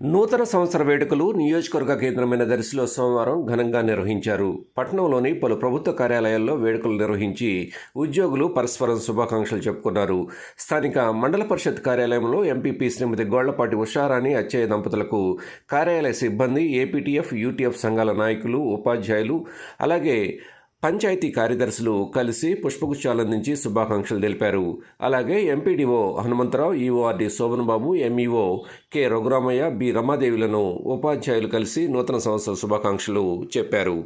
నూతన సంవత్సర వేడుకలు నియోజకవర్గ కేంద్రమైన దర్శిలో సోమవారం ఘనంగా నిర్వహించారు. పట్టణంలోని పలు ప్రభుత్వ కార్యాలయాల్లో వేడుకలు నిర్వహించి ఉద్యోగులు పరస్పరం శుభాకాంక్షలు చెప్పుకున్నారు. స్థానిక మండల పరిషత్ కార్యాలయంలో ఎంపీపీ శ్రీమతి గోళ్ళపాటి ఉషారాణి అచ్చయ్య దంపతులకు కార్యాలయ సిబ్బంది ఏపీటీఎఫ్ యూటీఎఫ్ సంఘాల నాయకులు ఉపాధ్యాయులు అలాగే పంచాయతీ కార్యదర్శులు కలిసి పుష్పగుచ్చాలందించి శుభాకాంక్షలు తెలిపారు. అలాగే MPDO Hanumantharao EORD Sobhanbabu MEO K Raghuramaiah B రమాదేవిలను ఉపాధ్యాయులు కలిసి నూతన సంవత్సర శుభాకాంక్షలు చెప్పారు.